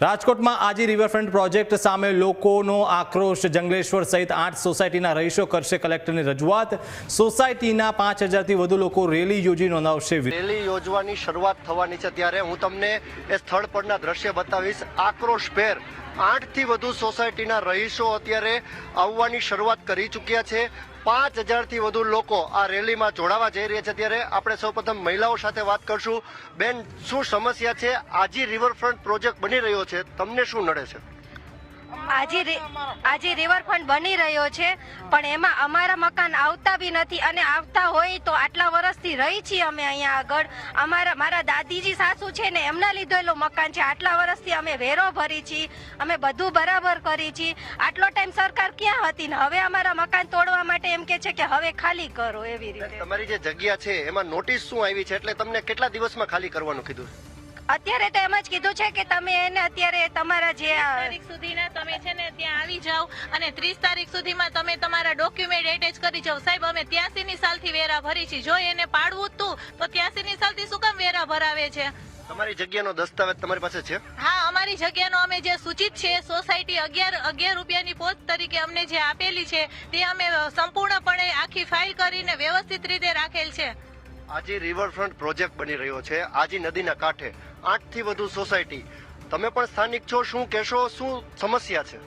રાજકોટમાં Aji riverfront project સામે લોકોનો આક્રોશ. જંગલેશ્વર સહિત આઠ સોસાયટીના રહીશો કરશે કલેક્ટરની રજૂઆત. સોસાયટીના પાંચ હજારથી વધુ લોકો રેલી યોજી નોંધાવશે રેલી યોજવાની શરૂઆત થવાની છે ત્યારે હું તમને એ સ્થળ પરના દ્રશ્ય બતાવીશ. આક્રોશભેર આઠથી વધુ સોસાયટીના રહીશો અત્યારે આવવાની શરૂઆત કરી ચૂક્યા છે. પાંચ હજારથી વધુ લોકો આ રેલીમાં જોડાવા જઈ રહ્યા છે. ત્યારે આપણે સૌપ્રથમ મહિલાઓ સાથે વાત કરશું. બેન, શું સમસ્યા છે? આજી રિવરફ્રન્ટ પ્રોજેક્ટ બની રહ્યો છે. તમને શું નડે છે? આજે આજે રિવરફ્રન્ટ બની રહ્યો છે પણ એમાં અમારા મકાન આવતા બી નથી અને આવતા હોય તો આટલા વર્ષથી રહી છીએ અમે અહીંયા આગળ. અમારા મારા દાદીજી સાસુ છે ને એમના લીધેલું મકાન છે. આટલા વર્ષથી અમે વેરો ભરી છીએ અમે બધું બરાબર કરી છીએ. આટલો ટાઈમ સરકાર ક્યાં હતી ને? હવે અમારા મકાન તોડવા માટે એમ કે છે કે હવે ખાલી કરો એવી રીતે. તમારી જે જગ્યા છે એમાં નોટિસ શું આવી છે? એટલે તમને કેટલા દિવસમાં ખાલી કરવાનું કીધું? અત્યારે તો એમ જ કીધું છે કે તમે એને અત્યારે તમારા જે આ તારીખ સુધીના તમે છે ને ત્યાં આવી જાઓ અને ત્રીસ તારીખ સુધીમાં તમે તમારા ડોક્યુમેન્ટ એટેચ કરી જાઓ. સાહેબ અમે ત્યાસી ની સાલથી વેરા ભરી છે જો એને પાડવું તું તો ત્યાસી ની સાલથી શું કામ વેરા ભરાવે છે? તમારી જગ્યાનો દસ્તાવેજ તમારી પાસે છે? હા અમારી જગ્યાનો અમે જે સૂચિત છે સોસાયટી અગિયાર અગિયાર રૂપિયાની પોસ્ટ તરીકે અમને જે આપેલી છે તે અમે સંપૂર્ણપણે આખી ફાઇલ કરીને વ્યવસ્થિત રીતે રાખેલ છે. આજી રિવરફ્રન્ટ પ્રોજેક્ટ બની રહ્યો છે, આજી નદીના કાંઠે. આઠથી વધુ સોસાયટી તમે પણ સ્થાનિક છો, શું કહેશો, શું સમસ્યા છે?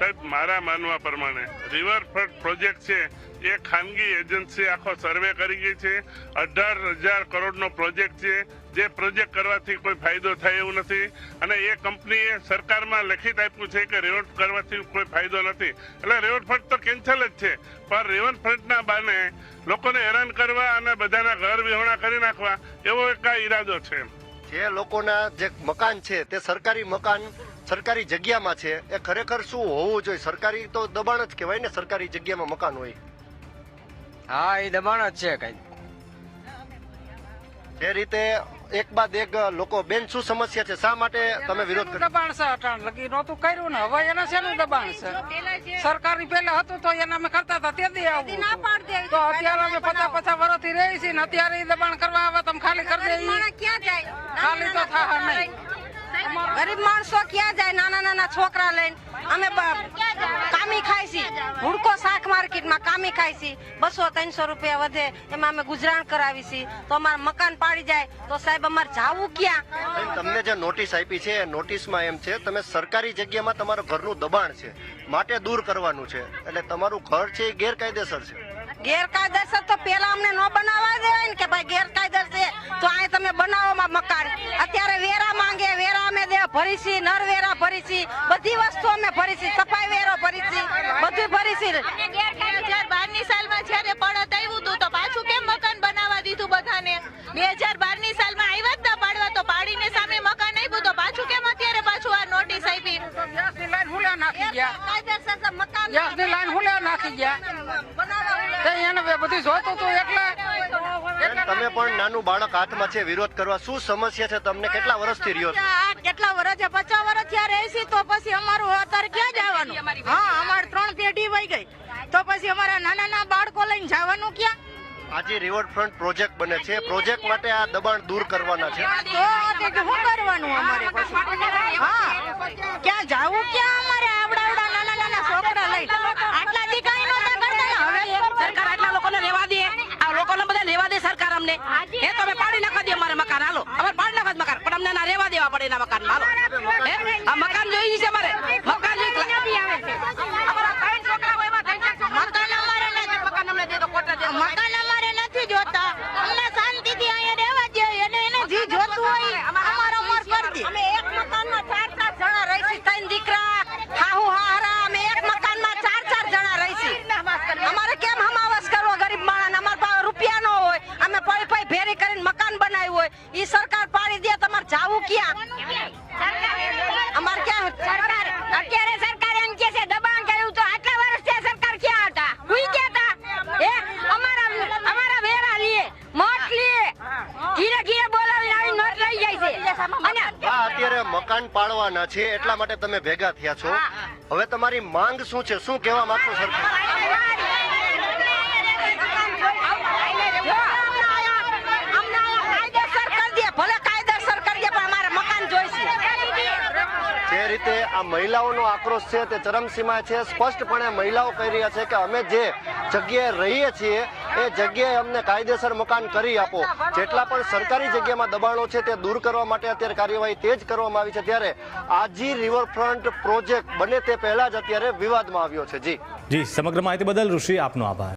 સાહેબ, મારા માનવા પ્રમાણે રિવરફ્રન્ટ પ્રોજેક્ટ છે, એ ખાનગી એજન્સી આખો સર્વે કરી ગઈ છે. અઢાર હજાર કરોડનો પ્રોજેક્ટ છે, જે પ્રોજેક્ટ કરવાથી કોઈ ફાયદો થાય એવું નથી. અને એ કંપનીએ સરકારમાં લખિત આપ્યું છે કે રિવર્ટ કરવાથી કોઈ ફાયદો નથી. એટલે રિવરફ્રન્ટ તો કેન્સલ જ છે. પણ રિવરફ્રન્ટના બાને લોકોને હેરાન કરવા અને બધાના ઘર વિહોણા કરી નાખવા એવો એક આ ઈરાદો છે. જે લોકોના જે મકાન છે, તે સરકારી મકાન સરકારી જગ્યામાં છે. એ ખરેખર શું હોવું જોઈએ? સરકારી તો દબાણ જ કહેવાય ને સરકારી જગ્યામાં મકાન હોય. હા એ દબાણ જ છે કઈ. જે રીતે એક બાદ એક લોકો બેન શું સમસ્યા છે? શા માટે તમે વિરોધ કર્યો દબાણ છે અટાણ લગી નહોતું કર્યું ને. હવે એના શેનું દબાણ છે? સરકારની પેલા હતું તો એના અમે કરતા હતા તે દી આવું તો અત્યારે અમે પચાસ પચાસ વર્ષથી રહી છીએ ને અત્યારે એ દબાણ કરવા આવે તમે ખાલી કરી દે ક્યાં જાય? ખાલી તો થાય નહીં. ગરીબ માણસો ક્યાં જાય? નાના નાના છોકરા લઈને. અમે કામી ખાઈ છી હુડકો શાક માર્કેટમાં કામી ખાઈ છી બસો ત્રણસો રૂપિયા વધે. એમાં અમે ગુજરાન કરાવી છી તો અમારું મકાન પાડી જાય. તો સાહેબ, અમારે જાવું ક્યાં? તમને જે નોટિસ આપી છે નોટિસમાં એમ છે, તમે સરકારી જગ્યામાં તમારું ઘરનું દબાણ છે. માટે દૂર કરવાનું છે. એટલે તમારું ઘર છે એ ગેરકાયદેસર છે. ગેરકાયદેસર તો પેલા અમને ન બનાવવા દેવાય ને કે ભાઈ ગેરકાયદેસર છે, તો અહીં તમે બનાવો માં મકાન. અત્યારે વેરા માંગે, વેરા અમે દે ભરીશી નર વેરા ભરીશી બધી વસ્તુ અમે ભરીશી સફાઈ વેરો ભરીશી બધું ભરીશી બે હજાર બારની સાલમાં જ્યારે પડત આવ્યું હતું તો પાછું કેમ મકાન બનાવવા દીધું બધાને બે હજાર બારની સાલમાં આવ્યા જ ના પાડવા તો પાડીને સામે મકાન આપ્યું તો પાછું કેમ અત્યારે પાછું આ નોટિસ આપી ગેસની લાઈન હુલે નાખી ગયા કાયદેસર તો મકાન ગેસની લાઈન હુલે નાખી ગયા તે એને બધું જોતું હતું એટલે? તમે પણ નાનું બાળક હાથમાં છે વિરોધ કરવા શું સમસ્યા છે તમને? કેટલા વર્ષથી રહ્યો કેટલા વર્ષ? પચાસ વર્ષ થયા રહેશી તો પછી અમારું અત્યારે ક્યાં જવાનું? હા અમારે ત્રણ પેઢી વહી ગઈ. તો પછી અમારા નાના નાના બાળકો લઈને જવાનું ક્યાં? આજે રિવરફ્રન્ટ પ્રોજેક્ટ બને છે. પ્રોજેક્ટ માટે આ દબાણ દૂર કરવાના છે. તો શું કરવાનું અમારે પછી? હા. ક્યાં જાવું? ક્યાં અમારે આવડા આવડા નાના નાના છોકરા લઈ આટલા દી કાંઈ નહોતા કરતા ને હવે સરકાર આટલા લોકોને રેવા દે આ લોકોને બધા રેવા અમને હે તમે પાડી નાખવા દે મારા મકાન. હાલો અમારે પાડી નાખવા મકાન. પણ અમને ના રહેવા દેવા પડે એના મકાન હાલો. હે આ મકાન જોઈ છે અમારે મકાન જોઈ અમારા ત્રણ છોકરા હોય એમાં ત્રણ ચાર છોકરા મકાન અમારે નથી મકાન અમને દે તો ખોટા દે તો. મકાન અમારે નથી જોતા અમને શાંતિથી અહીંયા રહેવા દે એને એને જી જોતું હોય અમારો અમાર કરી દે અમે એક મકાનમાં ચાર ચાર જણા રહીશી ત્રણ દીકરા હાહુ હાહરા અમે એક મકાનમાં ચાર ચાર જણા રહીશી અમારે કેમ હમાવસ કરવો ગરીબ માણસ અમારા પાસે રૂપિયા નો હોય અમે પૈ પૈ ભેરી કરીને મકાન બનાવ્યું હોય ઈ સરકાર પાડી દે તમારે જાવું ક્યાં અમારે ક્યાં સરકાર અત્યારે સરકાર એમ કે છે દબાણ કર્યું તો આટલા વર્ષ થયા સરકાર ક્યાં હતા હુઈ ગયા હતા એ અમારા અમારા વેરા લીએ મઠ લીએ ઘીરે ઘીરે બોલાવીને આવી નોટ લઈ જાય છે અને આ અત્યારે મકાન પાડવાના છે એટલા માટે તમે ભેગા થયા છો. હવે તમારી માંગ શું છે? શું કહેવા માંગો સરકાર કાયદેસર કરી દે ભલે કાયદેસર કરી દે પણ અમારે મકાન જોઈશે જે રીતે આ મહિલાઓનો આક્રોશ છે, તે ચરમસીમાએ છે. સ્પષ્ટપણે મહિલાઓ કહી રહ્યા છે કે અમે જે જગ્યાએ રહીએ છીએ, એ જગ્યાએ અમને કાયદેસર મકાન કરી આપો. જેટલા પણ સરકારી જગ્યામાં દબાણો છે, તે દૂર કરવા માટે અત્યારે કાર્યવાહી તેજ કરવામાં આવી છે. ત્યારે આજી રિવરફ્રન્ટ પ્રોજેક્ટ બને તે પહેલા જ અત્યારે વિવાદમાં આવ્યો છે. જી. જી, સમગ્ર માહિતી બદલ ઋષિ આપનો આભાર.